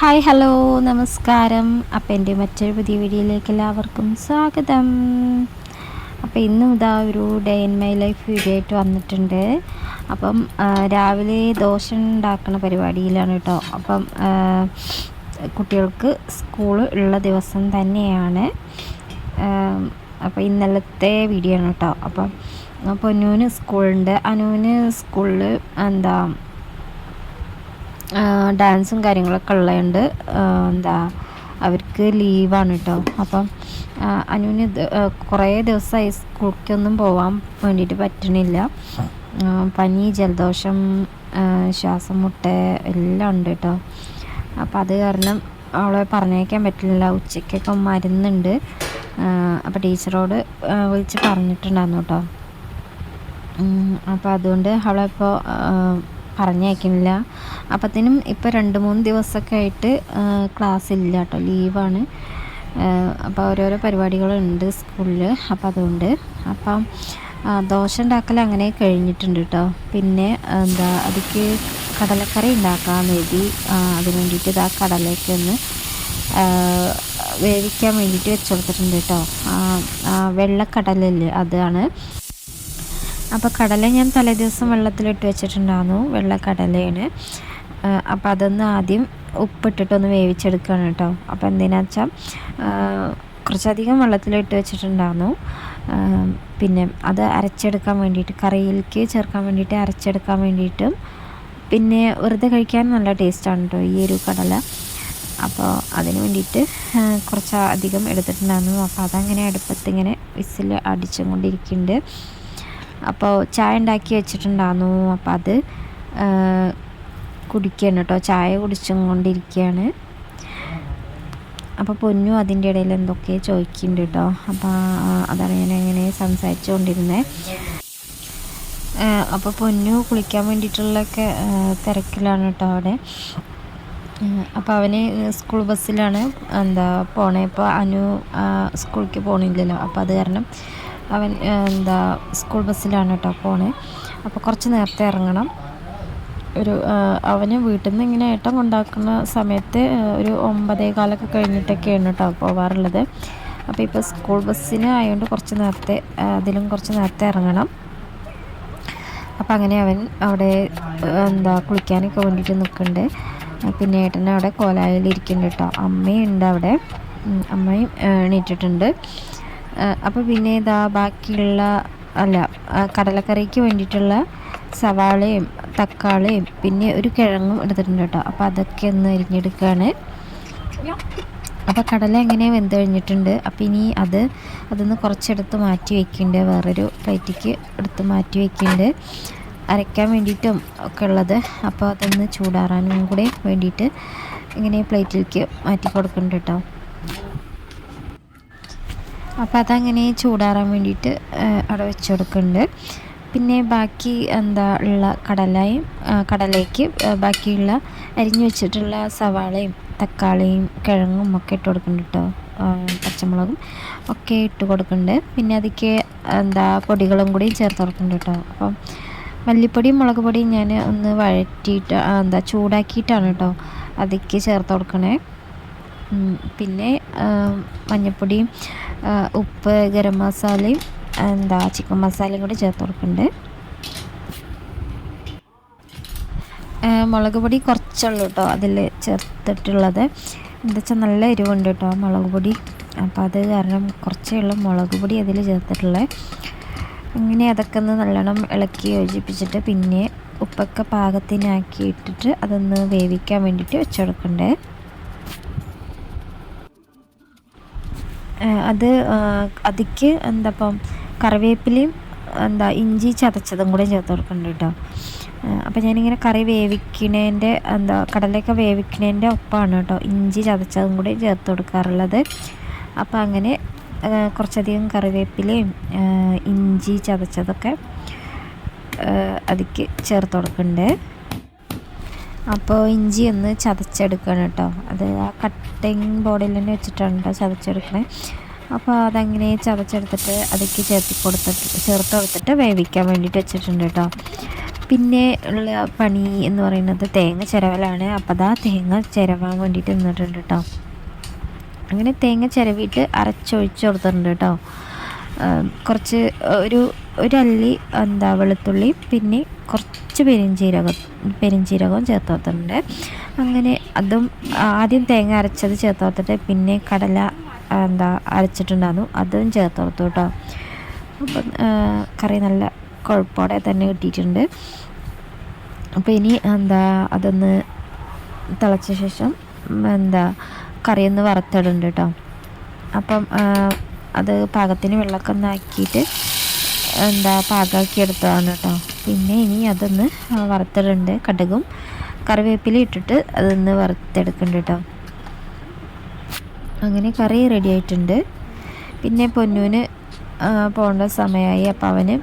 Hi hello നമസ്കാരം. അപ്പം എന്റെ മറ്റൊരു പുതിയ വീഡിയോയിലേക്ക് എല്ലാവർക്കും സ്വാഗതം. അപ്പോൾ ഇന്നും ഇതാ ഒരു day in my life video ആയിട്ട് വന്നിട്ടുണ്ട്. അപ്പം രാവിലെ ദോശ ഉണ്ടാക്കുന്ന പരിപാടിയിലാണ് കേട്ടോ അപ്പം കുട്ടികൾക്ക് സ്കൂൾ ഉള്ള ദിവസം തന്നെയാണ്. അപ്പോൾ ഇന്നലത്തെ വീഡിയോ ആണ് കേട്ടോ അപ്പം പൊന്നൂന് സ്കൂളുണ്ട് അനുവിന് സ്കൂളിൽ എന്താ ഡാൻസും കാര്യങ്ങളൊക്കെ ഉള്ളതുകൊണ്ട് എന്താ അവർക്ക് ലീവാണ് കേട്ടോ അപ്പം അനുവിന് കുറേ ദിവസമായി സ്കൂളിലേക്കൊന്നും പോകാൻ വേണ്ടിയിട്ട് പറ്റണില്ല. പനി ജലദോഷം ശ്വാസം മുട്ട എല്ലാം ഉണ്ട് കേട്ടോ അപ്പം അത് കാരണം അവളെ പറഞ്ഞേക്കാൻ പറ്റില്ല. ഉച്ചയ്ക്കൊക്കെ മരുന്നുണ്ട്. അപ്പോൾ ടീച്ചറോട് വിളിച്ച് പറഞ്ഞിട്ടുണ്ടായിരുന്നു കേട്ടോ അപ്പോൾ അതുകൊണ്ട് അവളിപ്പോൾ പറഞ്ഞയക്കുന്നില്ല. അപ്പത്തിനും ഇപ്പോൾ രണ്ട് മൂന്ന് ദിവസമൊക്കെ ആയിട്ട് ക്ലാസ് ഇല്ല കേട്ടോ ലീവാണ്. അപ്പോൾ ഓരോരോ പരിപാടികളുണ്ട് സ്കൂളിൽ അപ്പം അതുകൊണ്ട് അപ്പം ദോശ ഉണ്ടാക്കൽ അങ്ങനെ കഴിഞ്ഞിട്ടുണ്ട് കേട്ടോ പിന്നെ എന്താ അതിക്ക് കടലക്കറി ഉണ്ടാക്കാൻ വേണ്ടി അതിന് വേണ്ടിയിട്ട് ഇതാ കടലയൊക്കെ ഒന്ന് വേവിക്കാൻ വേണ്ടിയിട്ട് വെച്ച് കൊടുത്തിട്ടുണ്ട് കേട്ടോ വെള്ളക്കടലല്ലേ അതാണ്. അപ്പോൾ കടല ഞാൻ തലേ ദിവസം വെള്ളത്തിലിട്ട് വെച്ചിട്ടുണ്ടായിരുന്നു വെള്ളക്കടലയാണ്. അപ്പോൾ അതൊന്ന് ആദ്യം ഉപ്പിട്ടിട്ടൊന്ന് വേവിച്ചെടുക്കുകയാണ് കേട്ടോ. അപ്പോൾ എന്തിനാ വെച്ചാൽ കുറച്ചധികം വെള്ളത്തിലിട്ട് വെച്ചിട്ടുണ്ടായിരുന്നു. പിന്നെ അത് അരച്ചെടുക്കാൻ വേണ്ടിയിട്ട് കറിയിലേക്ക് ചേർക്കാൻ വേണ്ടിയിട്ട് അരച്ചെടുക്കാൻ വേണ്ടിയിട്ടും പിന്നെ വെറുതെ കഴിക്കാൻ നല്ല ടേസ്റ്റാണ് കേട്ടോ ഈ ഒരു കടല. അപ്പോൾ അതിന് വേണ്ടിയിട്ട് കുറച്ച് അധികം എടുത്തിട്ടുണ്ടായിരുന്നു. അപ്പോൾ അതങ്ങനെ അടുപ്പത്ത് ഇങ്ങനെ വിസിൽ അടിച്ചും കൊണ്ടിരിക്കുന്നുണ്ട് അപ്പോൾ ചായ ഉണ്ടാക്കി വെച്ചിട്ടുണ്ടായിരുന്നു അപ്പോൾ അത് കുടിക്കുകയാണ് കേട്ടോ ചായ കുടിച്ചും കൊണ്ടിരിക്കുകയാണ് അപ്പോൾ പൊന്നു അതിന്റെ ഇടയിൽ എന്തൊക്കെ ചോദിക്കുന്നുണ്ട് കേട്ടോ അപ്പോൾ അതാണ് ഞാൻ അങ്ങനെ സംസാരിച്ചു കൊണ്ടിരുന്നത് അപ്പോൾ പൊന്നു കുളിക്കാൻ വേണ്ടിയിട്ടുള്ളൊക്കെ തിരക്കിലാണ് കേട്ടോ അവിടെ. അപ്പോൾ അവന് സ്കൂൾ ബസ്സിലാണ് എന്താ പോണേ. ഇപ്പോൾ അനു സ്കൂളിലേക്ക് പോകണില്ലല്ലോ അപ്പോൾ അത് കാരണം അവൻ എന്താ സ്കൂൾ ബസ്സിലാണ് കേട്ടോ പോണേ. അപ്പോൾ കുറച്ച് നേരത്തെ ഇറങ്ങണം. ഒരു അവന് വീട്ടിൽ നിന്ന് ഇങ്ങനെ ഏട്ടം കൊണ്ടാക്കുന്ന സമയത്ത് ഒരു ഒമ്പതേ കാലൊക്കെ കഴിഞ്ഞിട്ടൊക്കെയാണ് കേട്ടോ പോവാറുള്ളത്. അപ്പോൾ ഇപ്പോൾ സ്കൂൾ ബസ്സിന് ആയതുകൊണ്ട് കുറച്ച് നേരത്തെ അതിലും കുറച്ച് നേരത്തെ ഇറങ്ങണം. അപ്പോൾ അങ്ങനെ അവൻ അവിടെ എന്താ കുളിക്കാനൊക്കെ വേണ്ടിയിട്ട് നിൽക്കുന്നുണ്ട് പിന്നെ ഏട്ടൻ അവിടെ കോലായിൽ കേട്ടോ അമ്മയുണ്ട് അവിടെ. അമ്മയും എണീറ്റിട്ടുണ്ട്. അപ്പോൾ പിന്നെ ഇതാ ബാക്കിയുള്ള അല്ല കടലക്കറിക്ക് വേണ്ടിയിട്ടുള്ള സവാളയും തക്കാളിയും പിന്നെ ഒരു കിഴങ്ങും എടുത്തിട്ടുണ്ട് കേട്ടോ. അപ്പോൾ അതൊക്കെ ഒന്ന് അരിഞ്ഞെടുക്കുകയാണ് അപ്പോൾ കടല എങ്ങനെ വെന്ത് കഴിഞ്ഞിട്ടുണ്ട്? അപ്പോൾ ഇനി അത് അതൊന്ന് കുറച്ചെടുത്ത് മാറ്റി വെക്കുന്നുണ്ട് വേറൊരു പ്ലേറ്റിക്ക് എടുത്ത് മാറ്റി വെക്കുന്നുണ്ട് അരയ്ക്കാൻ വേണ്ടിയിട്ടും ഒക്കെ ഉള്ളത്. അപ്പോൾ അതൊന്ന് ചൂടാറാനും കൂടെ വേണ്ടിയിട്ട് ഇങ്ങനെ പ്ലേറ്റിലേക്ക് മാറ്റി കൊടുക്കുന്നുണ്ട് കേട്ടോ. അപ്പോൾ അതങ്ങനെ ചൂടാറാൻ വേണ്ടിയിട്ട് അവിടെ വെച്ച് കൊടുക്കുന്നുണ്ട് പിന്നെ ബാക്കി എന്താ ഉള്ള കടലയും കടലയ്ക്ക് ബാക്കിയുള്ള അരിഞ്ഞു വെച്ചിട്ടുള്ള സവാളയും തക്കാളിയും കിഴങ്ങും ഒക്കെ ഇട്ട് കൊടുക്കുന്നുണ്ട് കേട്ടോ പച്ചമുളകും ഒക്കെ ഇട്ട് കൊടുക്കുന്നുണ്ട്. പിന്നെ അതിക്ക് എന്താ പൊടികളും കൂടി ചേർത്ത് കൊടുക്കുന്നുണ്ട് കേട്ടോ അപ്പം മല്ലിപ്പൊടിയും മുളക് പൊടിയും ഞാൻ ഒന്ന് വഴറ്റിയിട്ട് എന്താ ചൂടാക്കിയിട്ടാണ് കേട്ടോ അതിക്ക് ചേർത്ത് കൊടുക്കണേ. പിന്നെ മഞ്ഞൾപ്പൊടിയും ഉപ്പ് ഗരം മസാലയും എന്താ ചിക്കൻ മസാലയും കൂടി ചേർത്ത് കൊടുക്കുന്നുണ്ട്. മുളക് പൊടി കുറച്ചുള്ളൂ കേട്ടോ അതിൽ ചേർത്തിട്ടുള്ളത്. എന്താ വെച്ചാൽ നല്ല എരിവുണ്ട് കേട്ടോ മുളക് പൊടി. അപ്പോൾ അത് കാരണം കുറച്ചേ ഉള്ളൂ മുളക് പൊടി അതിൽ ചേർത്തിട്ടുള്ളത്. അങ്ങനെ അതൊക്കെ ഒന്ന് നല്ലോണം ഇളക്കി യോജിപ്പിച്ചിട്ട് പിന്നെ ഉപ്പൊക്കെ പാകത്തിനാക്കി ഇട്ടിട്ട് അതൊന്ന് വേവിക്കാൻ വേണ്ടിയിട്ട് വെച്ചെടുക്കണ്ടേ ഏഹ് അത് അതിക്ക് എന്താ ഇപ്പം കറിവേപ്പിലയും എന്താ ഇഞ്ചി ചതച്ചതും കൂടെ ചേർത്ത് കൊടുക്കുന്നുണ്ട് കേട്ടോ. അപ്പം ഞാനിങ്ങനെ കറി വേവിക്കണേന്റെ എന്താ കടലയൊക്കെ വേവിക്കണേന്റെ ഒപ്പമാണ് കേട്ടോ. ഇഞ്ചി ചതച്ചതും കൂടി ചേർത്ത് കൊടുക്കാറുള്ളത്. അപ്പം അങ്ങനെ കുറച്ചധികം കറിവേപ്പിലയും ഇഞ്ചി ചതച്ചതൊക്കെ അതിക്ക് ചേർത്ത് കൊടുക്കുന്നുണ്ട് അപ്പോൾ ഇഞ്ചി ഒന്ന് ചതച്ചെടുക്കണം കേട്ടോ. അത് ആ കട്ടിങ് ബോർഡിൽ തന്നെ വെച്ചിട്ടാണ് കേട്ടോ ചതച്ചെടുക്കണേ. അപ്പോൾ അതങ്ങനെ ചതച്ചെടുത്തിട്ട് അതിലേക്ക് ചേർത്തി കൊടുത്തിട്ട് ചേർത്ത് കൊടുത്തിട്ട് വേവിക്കാൻ വേണ്ടിയിട്ട് വെച്ചിട്ടുണ്ട് കേട്ടോ. പിന്നെ ഉള്ള പണി എന്ന് പറയുന്നത് തേങ്ങ ചിരവലാണ്. അപ്പോൾ അതാ തേങ്ങ ചിരവാൻ വേണ്ടിയിട്ട് നിന്നിട്ടുണ്ട് കേട്ടോ. അങ്ങനെ തേങ്ങ ചിരവിയിട്ട് അരച്ചൊഴിച്ച് കൊടുത്തിട്ടുണ്ട് കേട്ടോ. കുറച്ച് ഒരു ഒരല്ലി എന്താ വെളുത്തുള്ളി പിന്നെ കുറച്ച് പെരിഞ്ചീരകം പെരിഞ്ചീരകവും ചേർത്ത് കൊടുത്തിട്ടുണ്ട്. അങ്ങനെ അതും ആദ്യം തേങ്ങ അരച്ചത് ചേർത്ത് കൊടുത്തിട്ട് പിന്നെ കടല എന്താ അരച്ചിട്ടുണ്ടായിരുന്നു. അതും ചേർത്ത് കൊടുത്തു കേട്ടോ. അപ്പം കറി നല്ല കുഴപ്പമോടെ തന്നെ കിട്ടിയിട്ടുണ്ട്. അപ്പോൾ ഇനി എന്താ അതൊന്ന് തിളച്ച ശേഷം എന്താ കറി ഒന്ന് വറുത്തിടുന്നുണ്ട് കേട്ടോ. അപ്പം അത് പാകത്തിന് വെള്ളമൊക്കെ ഒന്ന് ആക്കിയിട്ട് എന്താ പാകമാക്കി എടുത്തതാണ് കേട്ടോ പിന്നെ ഇനി അതൊന്ന് വറുത്തിടുന്നുണ്ട് കടുകും കറിവേപ്പില ഇട്ടിട്ട് അതൊന്ന് വറുത്തെടുക്കുന്നുണ്ട് കേട്ടോ അങ്ങനെ കറി റെഡി ആയിട്ടുണ്ട്. പിന്നെ പൊന്നൂന് പോകേണ്ട സമയമായി. അപ്പോൾ അവന്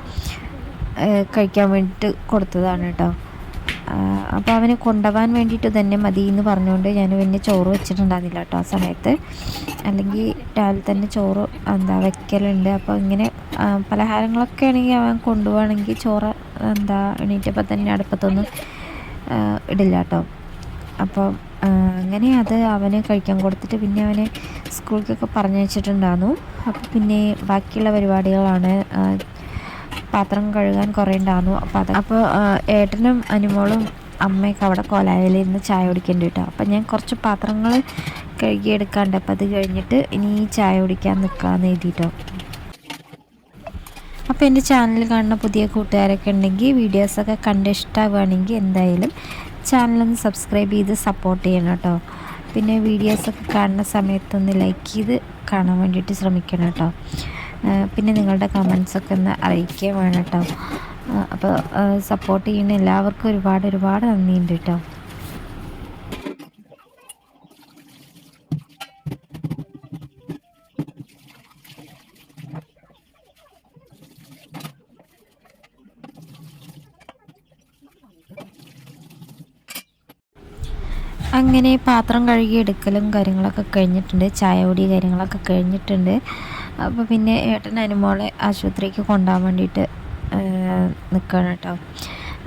കഴിക്കാൻ വേണ്ടിയിട്ട് കൊടുത്തതാണ് കേട്ടോ അപ്പോൾ അവനെ കൊണ്ടുപോകാൻ വേണ്ടിയിട്ട് തന്നെ മതി എന്ന് പറഞ്ഞുകൊണ്ട് ഞാൻ പിന്നെ ചോറ് വെച്ചിട്ടുണ്ടായിരുന്നില്ല കേട്ടോ ആ സമയത്ത്. അല്ലെങ്കിൽ രാവിലെ തന്നെ ചോറ് എന്താ വെക്കലുണ്ട്. അപ്പോൾ ഇങ്ങനെ പലഹാരങ്ങളൊക്കെ ആണെങ്കിൽ അവൻ കൊണ്ടുപോകണമെങ്കിൽ ചോറ് എന്താ എണീറ്റപ്പോൾ തന്നെ അടുപ്പത്തൊന്നും ഇടില്ല കേട്ടോ. അപ്പം അങ്ങനെ അത് അവന് കഴിക്കാൻ കൊടുത്തിട്ട് പിന്നെ അവനെ സ്കൂളിലേക്കൊക്കെ പറഞ്ഞു വെച്ചിട്ടുണ്ടായിരുന്നു അപ്പോൾ പിന്നെ ബാക്കിയുള്ള പരിപാടികളാണ് പാത്രം കഴുകാൻ കുറേ ഉണ്ടായിരുന്നു അപ്പോൾ അത് അപ്പോൾ ഏട്ടനും അനുമോളും അമ്മയൊക്കെ അവിടെ കോലായിൽ ഇന്ന് ചായ കുടിക്കേണ്ടി കേട്ടോ. അപ്പം ഞാൻ കുറച്ച് പാത്രങ്ങൾ കഴുകിയെടുക്കാണ്ട്. അപ്പം അത് കഴിഞ്ഞിട്ട് ഇനി ചായ കുടിക്കാൻ നിൽക്കാമെന്ന് എഴുതിയിട്ടോ അപ്പോൾ എന്റെ ചാനൽ കാണുന്ന പുതിയ കൂട്ടുകാരൊക്കെ ഉണ്ടെങ്കിൽ വീഡിയോസൊക്കെ കണ്ട് ഇഷ്ടമാവുകയാണെങ്കിൽ എന്തായാലും ചാനലൊന്ന് സബ്സ്ക്രൈബ് ചെയ്ത് സപ്പോർട്ട് ചെയ്യണം കേട്ടോ. പിന്നെ വീഡിയോസൊക്കെ കാണുന്ന സമയത്തൊന്ന് ലൈക്ക് ചെയ്ത് കാണാൻ വേണ്ടിയിട്ട് ശ്രമിക്കണം കേട്ടോ. പിന്നെ നിങ്ങളുടെ കമൻസൊക്കെ ഒന്ന് അറിയിക്കുക വേണം കേട്ടോ അപ്പോൾ സപ്പോർട്ട് ചെയ്യുന്ന എല്ലാവർക്കും ഒരുപാട് ഒരുപാട് നന്ദിയുണ്ട് കേട്ടോ അങ്ങനെ പാത്രം കഴുകി എടുക്കലും കാര്യങ്ങളൊക്കെ കഴിഞ്ഞിട്ടുണ്ട്. ചായ പൊടി കാര്യങ്ങളൊക്കെ കഴിഞ്ഞിട്ടുണ്ട്. അപ്പോൾ പിന്നെ ഏട്ടൻ അനുമോളെ ആശുപത്രിക്ക് കൊണ്ടുപോകാൻ വേണ്ടിയിട്ട് നിൽക്കുകയാണ് കേട്ടോ.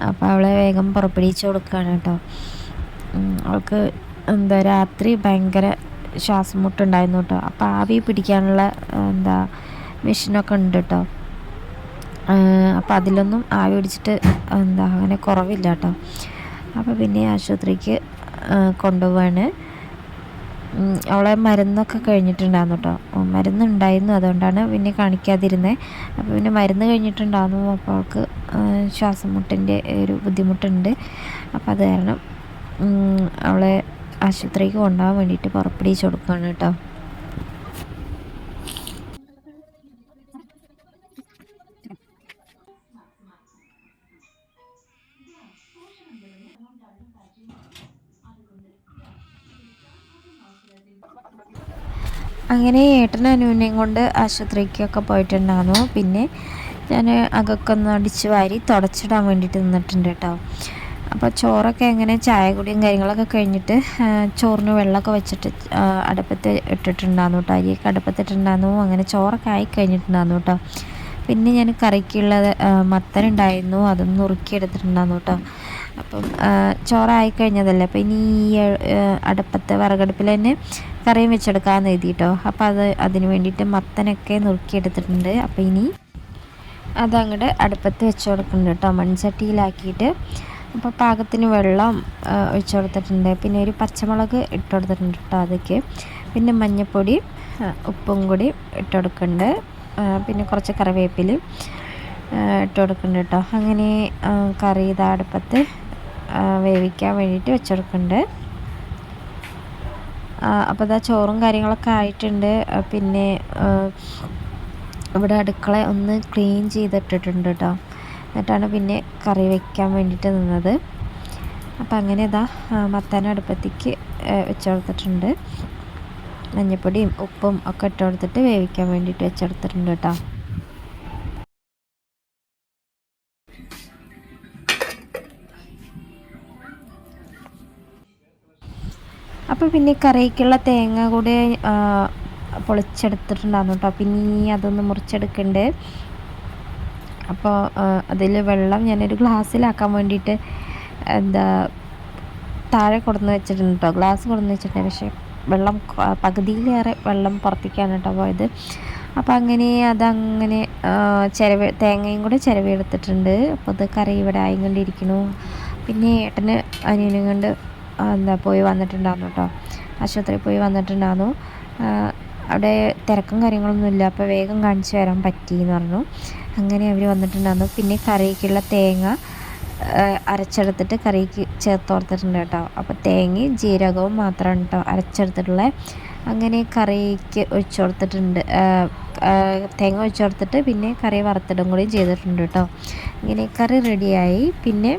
അപ്പോൾ അവളെ വേഗം പുറപ്പെടുവിച്ച് കൊടുക്കുകയാണ് കേട്ടോ. അവൾക്ക് എന്താ രാത്രി ഭയങ്കര ശ്വാസം മുട്ടുണ്ടായിരുന്നു കേട്ടോ. അപ്പോൾ ആവി പിടിക്കാനുള്ള എന്താ മെഷീനൊക്കെ ഉണ്ട് കേട്ടോ. അപ്പോൾ അതിലൊന്നും ആവി പിടിച്ചിട്ട് എന്താ അങ്ങനെ കുറവില്ല കേട്ടോ. അപ്പോൾ പിന്നെ ആശുപത്രിക്ക് കൊണ്ടുപോവാണ്. അവളെ മരുന്നൊക്കെ കഴിഞ്ഞിട്ടുണ്ടായിരുന്നു കേട്ടോ മരുന്നുണ്ടായിരുന്നു അതുകൊണ്ടാണ് പിന്നെ കാണിക്കാതിരുന്നത് അപ്പോൾ പിന്നെ മരുന്ന് കഴിഞ്ഞിട്ടുണ്ടായിരുന്നു. അപ്പോൾ അവൾക്ക് ശ്വാസം മുട്ടിന്റെ ഒരു ബുദ്ധിമുട്ടുണ്ട്. അപ്പോൾ അത് കാരണം അവളെ ആശുപത്രിക്ക് കൊണ്ടുപോകാൻ വേണ്ടിയിട്ട് പുറപ്പെടുവിച്ച് കൊടുക്കുകയാണ് കേട്ടോ അങ്ങനെ ഏട്ടനും അനുവിനെയും കൊണ്ട് ആശുപത്രിക്കൊക്കെ പോയിട്ടുണ്ടായിരുന്നു. പിന്നെ ഞാൻ അകൊക്കെ ഒന്ന് അടിച്ച് വാരി തുടച്ചിടാൻ വേണ്ടിയിട്ട് നിന്നിട്ടുണ്ട് കേട്ടോ. അപ്പോൾ ചോറൊക്കെ എങ്ങനെ ചായ കുടിയും കാര്യങ്ങളൊക്കെ കഴിഞ്ഞിട്ട് ചോറിന് വെള്ളമൊക്കെ വെച്ചിട്ട് അടുപ്പത്ത് ഇട്ടിട്ടുണ്ടായിരുന്നു കേട്ടോ. അരിയൊക്കെ അടുപ്പത്തിട്ടുണ്ടായിരുന്നു അങ്ങനെ ചോറൊക്കെ ആയി കഴിഞ്ഞിട്ടുണ്ടായിരുന്നു കേട്ടോ. പിന്നെ ഞാൻ കറിക്കുള്ളത് മത്തനുണ്ടായിരുന്നു അതൊന്ന് നുറുക്കി എടുത്തിട്ടുണ്ടായിരുന്നു കേട്ടോ. അപ്പം ചോറായി കഴിഞ്ഞതല്ലേ അപ്പം ഇനി ഈ അടുപ്പത്തെ വിറകടുപ്പിൽ തന്നെ കറിയും വെച്ചെടുക്കാമെന്ന് എഴുതി കേട്ടോ അപ്പോൾ അത് അതിന് വേണ്ടിയിട്ട് മത്തനൊക്കെ നുറുക്കിയെടുത്തിട്ടുണ്ട്. അപ്പോൾ ഇനി അതങ്ങോട്ട് അടുപ്പത്ത് വെച്ച് കൊടുക്കുന്നുണ്ട് കേട്ടോ. മൺചട്ടിയിലാക്കിയിട്ട് അപ്പോൾ പാകത്തിന് വെള്ളം ഒഴിച്ചു കൊടുത്തിട്ടുണ്ട്. പിന്നെ ഒരു പച്ചമുളക് ഇട്ട് കൊടുത്തിട്ടുണ്ട് കേട്ടോ അതൊക്കെ പിന്നെ മഞ്ഞൾപ്പൊടി ഉപ്പും കൂടി ഇട്ട് കൊടുക്കുന്നുണ്ട്. പിന്നെ കുറച്ച് കറിവേപ്പില ഇട്ട് കൊടുക്കുന്നുണ്ട് കേട്ടോ. അങ്ങനെ കറി ഇതാ അടുപ്പത്ത് വേവിക്കാൻ വേണ്ടിയിട്ട് വെച്ചെടുക്കുന്നുണ്ട്. അപ്പോൾ ഇതാ ചോറും കാര്യങ്ങളൊക്കെ ആയിട്ടുണ്ട്. പിന്നെ ഇവിടെ അടുക്കള ഒന്ന് ക്ലീൻ ചെയ്തിട്ടിട്ടുണ്ട് കേട്ടോ. എന്നിട്ടാണ് പിന്നെ കറി വയ്ക്കാൻ വേണ്ടിയിട്ട് നിന്നത്. അപ്പം അങ്ങനെ ഇതാ മത്താൻ അടുപ്പത്തേക്ക് വെച്ചെടുത്തിട്ടുണ്ട്. മഞ്ഞപ്പൊടിയും ഉപ്പും ഒക്കെ ഇട്ട് കൊടുത്തിട്ട് വേവിക്കാൻ വേണ്ടിയിട്ട് വെച്ചെടുത്തിട്ടുണ്ട് കേട്ടോ. അപ്പോൾ പിന്നെ കറിക്കുള്ള തേങ്ങ കൂടെ പൊളിച്ചെടുത്തിട്ടുണ്ടായിരുന്നു കേട്ടോ പിന്നെ അതൊന്ന് മുറിച്ചെടുക്കണ്ട്. അപ്പോൾ അതിൽ വെള്ളം ഞാനൊരു ഗ്ലാസ്സിലാക്കാൻ വേണ്ടിയിട്ട് എന്താ താഴെ കൊടുന്ന് വെച്ചിട്ടുണ്ട് കേട്ടോ ഗ്ലാസ് കൊടുന്ന് വെച്ചിട്ടുണ്ട്. പക്ഷേ വെള്ളം പകുതിയിലേറെ വെള്ളം പുറത്തേക്കാണ് കേട്ടോ പോയത്. അപ്പോൾ അങ്ങനെ അതങ്ങനെ ചിരവ് തേങ്ങയും കൂടെ ചിരവെടുത്തിട്ടുണ്ട് അപ്പോൾ അത് കറി ഇവിടെ ആയിക്കൊണ്ടിരിക്കണു പിന്നെ ഏട്ടന് അനിയനും കൊണ്ട് എന്താ പോയി വന്നിട്ടുണ്ടായിരുന്നു കേട്ടോ ആശുപത്രിയിൽ പോയി വന്നിട്ടുണ്ടായിരുന്നു. അവിടെ തിരക്കും കാര്യങ്ങളൊന്നുമില്ല അപ്പോൾ വേഗം കാണിച്ചു വരാൻ പറ്റി എന്ന് പറഞ്ഞു. അങ്ങനെ അവർ വന്നിട്ടുണ്ടായിരുന്നു. പിന്നെ കറിക്കുള്ള തേങ്ങ അരച്ചെടുത്തിട്ട് കറിക്ക് ചേർത്ത് കൊടുത്തിട്ടുണ്ട് കേട്ടോ. അപ്പോൾ തേങ്ങയും ജീരകവും മാത്രമാണ് കേട്ടോ അരച്ചെടുത്തിട്ടുള്ളത് അങ്ങനെ കറിക്ക് ഒഴിച്ചു കൊടുത്തിട്ടുണ്ട്. തേങ്ങ ഒഴിച്ചു കൊടുത്തിട്ട് പിന്നെ കറി വറുത്തിടും കൂടി ചെയ്തിട്ടുണ്ട് കേട്ടോ ഇങ്ങനെ കറി റെഡിയായി പിന്നെ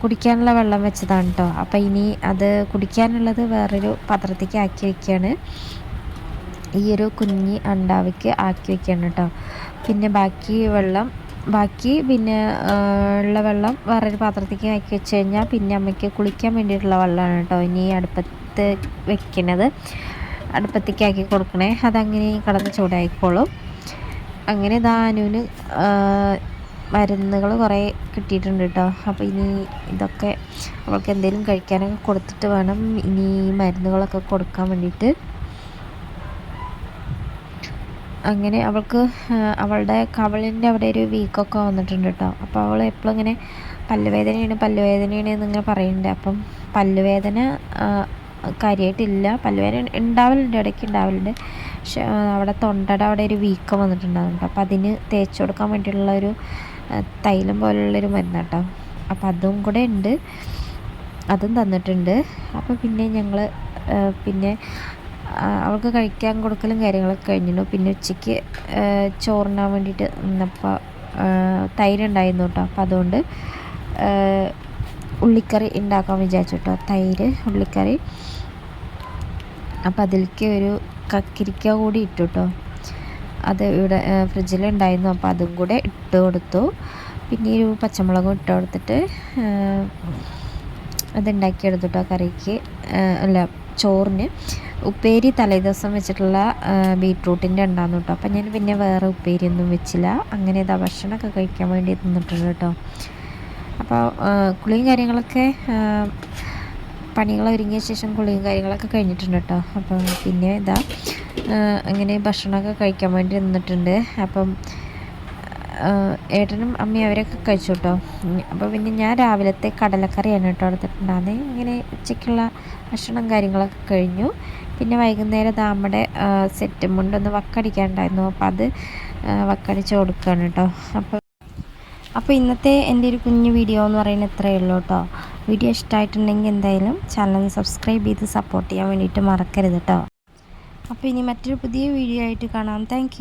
കുടിക്കാനുള്ള വെള്ളം വെച്ചതാണ് കേട്ടോ അപ്പോൾ ഇനി അത് കുടിക്കാനുള്ളത് വേറൊരു പാത്രത്തേക്ക് ആക്കി വയ്ക്കുകയാണ് ഈ ഒരു കുഞ്ഞി അണ്ടാവിക്ക് ആക്കി വയ്ക്കുകയാണ് കേട്ടോ പിന്നെ ബാക്കി വെള്ളം ബാക്കി പിന്നെ ഉള്ള വെള്ളം വേറൊരു പാത്രത്തേക്ക് ആക്കി വെച്ച് കഴിഞ്ഞാൽ പിന്നെ അമ്മയ്ക്ക് കുളിക്കാൻ വേണ്ടിയിട്ടുള്ള വെള്ളമാണ് കേട്ടോ ഇനി അടുപ്പത്ത് വെക്കണത്. അടുപ്പത്തേക്ക് ആക്കി കൊടുക്കണേ. അതങ്ങനെ കടന്ന് ചൂടായിക്കോളും. അങ്ങനെ ദാനുവിന് മരുന്നുകൾ കുറേ കിട്ടിയിട്ടുണ്ട് കേട്ടോ. അപ്പോൾ ഇനി ഇതൊക്കെ അവൾക്ക് എന്തെങ്കിലും കഴിക്കാനൊക്കെ കൊടുത്തിട്ട് വേണം. ഇനി മരുന്നുകളൊക്കെ കൊടുക്കാൻ വേണ്ടിയിട്ട്. അങ്ങനെ അവൾക്ക് അവളുടെ കവളിന്റെ അവിടെ ഒരു വീക്കൊക്കെ വന്നിട്ടുണ്ട് കേട്ടോ. അപ്പോൾ അവൾ എപ്പോഴും ഇങ്ങനെ പല്ലുവേദനയാണ് പല്ലുവേദനയാണ് എന്നിങ്ങനെ പറയുന്നുണ്ട്. അപ്പം പല്ലുവേദന കാര്യമായിട്ടില്ല. പല്ലുവേദന ഉണ്ടാവലുണ്ട് ഇടയ്ക്ക് ഉണ്ടാവലുണ്ട്. അവിടെ തൊണ്ടയുടെ അവിടെ ഒരു വീക്കം വന്നിട്ടുണ്ടാകുന്നുണ്ട് അപ്പോൾ അതിന് തേച്ച് കൊടുക്കാൻ വേണ്ടിയിട്ടുള്ള ഒരു തൈലം പോലുള്ളൊരു മരുന്ന് കേട്ടോ അപ്പോൾ അതും കൂടെ ഉണ്ട്. അതും തന്നിട്ടുണ്ട്. അപ്പോൾ പിന്നെ ഞങ്ങൾ പിന്നെ അവൾക്ക് കഴിക്കാൻ കൊടുക്കലും കാര്യങ്ങളൊക്കെ കഴിഞ്ഞിരുന്നു. പിന്നെ ഉച്ചയ്ക്ക് ചോറിനാൻ വേണ്ടിയിട്ട് നിന്നപ്പോൾ തൈര് ഉണ്ടായിരുന്നു കേട്ടോ. അപ്പോൾ അതുകൊണ്ട് ഉള്ളിക്കറി ഉണ്ടാക്കാൻ വിചാരിച്ചു കേട്ടോ. തൈര് ഉള്ളിക്കറി. അപ്പോൾ അതിലേക്ക് ഒരു കക്കിരിക്ക കൂടി ഇട്ടു കേട്ടോ അത് ഇവിടെ ഫ്രിഡ്ജിലുണ്ടായിരുന്നു. അപ്പോൾ അതും കൂടെ ഇട്ട് കൊടുത്തു. പിന്നെ ഒരു പച്ചമുളകും ഇട്ട് കൊടുത്തിട്ട് അതുണ്ടാക്കിയെടുത്തു കേട്ടോ കറിക്ക്. അല്ല ചോറിന്. ഉപ്പേരി തലേദിവസം വെച്ചിട്ടുള്ള ബീട്രൂട്ടിന്റെ ഉണ്ടായിരുന്നു കേട്ടോ അപ്പം ഞാൻ പിന്നെ വേറെ ഉപ്പേരിയൊന്നും വെച്ചില്ല. അങ്ങനെ ഇതാ ഭക്ഷണമൊക്കെ കഴിക്കാൻ വേണ്ടി തിന്നിട്ടുണ്ട് കേട്ടോ. അപ്പോൾ കുളിയും കാര്യങ്ങളൊക്കെ പണികൾ ഒരുങ്ങിയ ശേഷം കുളിയും കാര്യങ്ങളൊക്കെ കഴിഞ്ഞിട്ടുണ്ട് കേട്ടോ. അപ്പം പിന്നെ ഇതാ അങ്ങനെ ഭക്ഷണമൊക്കെ കഴിക്കാൻ വേണ്ടി നിന്നിട്ടുണ്ട്. അപ്പം ഏട്ടനും അമ്മയും അവരൊക്കെ കഴിച്ചു കേട്ടോ. അപ്പോൾ പിന്നെ ഞാൻ രാവിലത്തെ കടലക്കറിയാണ് കേട്ടോ എടുത്തിട്ടുണ്ടായിരുന്നത് ഇങ്ങനെ ഉച്ചയ്ക്കുള്ള ഭക്ഷണം കാര്യങ്ങളൊക്കെ കഴിഞ്ഞു. പിന്നെ വൈകുന്നേരം നമ്മുടെ സെറ്റും കൊണ്ടൊന്ന് വക്കടിക്കാനുണ്ടായിരുന്നു. അപ്പോൾ അത് വക്കടിച്ച് കൊടുക്കുകയാണ് കേട്ടോ. അപ്പോൾ അപ്പോൾ ഇന്നത്തെ എന്റെ ഒരു കുഞ്ഞു വീഡിയോ എന്ന് പറയുന്നത് ഇത്രയേ ഉള്ളൂ കേട്ടോ. വീഡിയോ ഇഷ്ടമായിട്ടുണ്ടെങ്കിൽ എന്തായാലും ചാനൽ സബ്സ്ക്രൈബ് ചെയ്ത് സപ്പോർട്ട് ചെയ്യാൻ വേണ്ടിയിട്ട് മറക്കരുത് കേട്ടോ അപ്പോൾ ഇനി മറ്റൊരു പുതിയ വീഡിയോ ആയിട്ട് കാണാം. താങ്ക്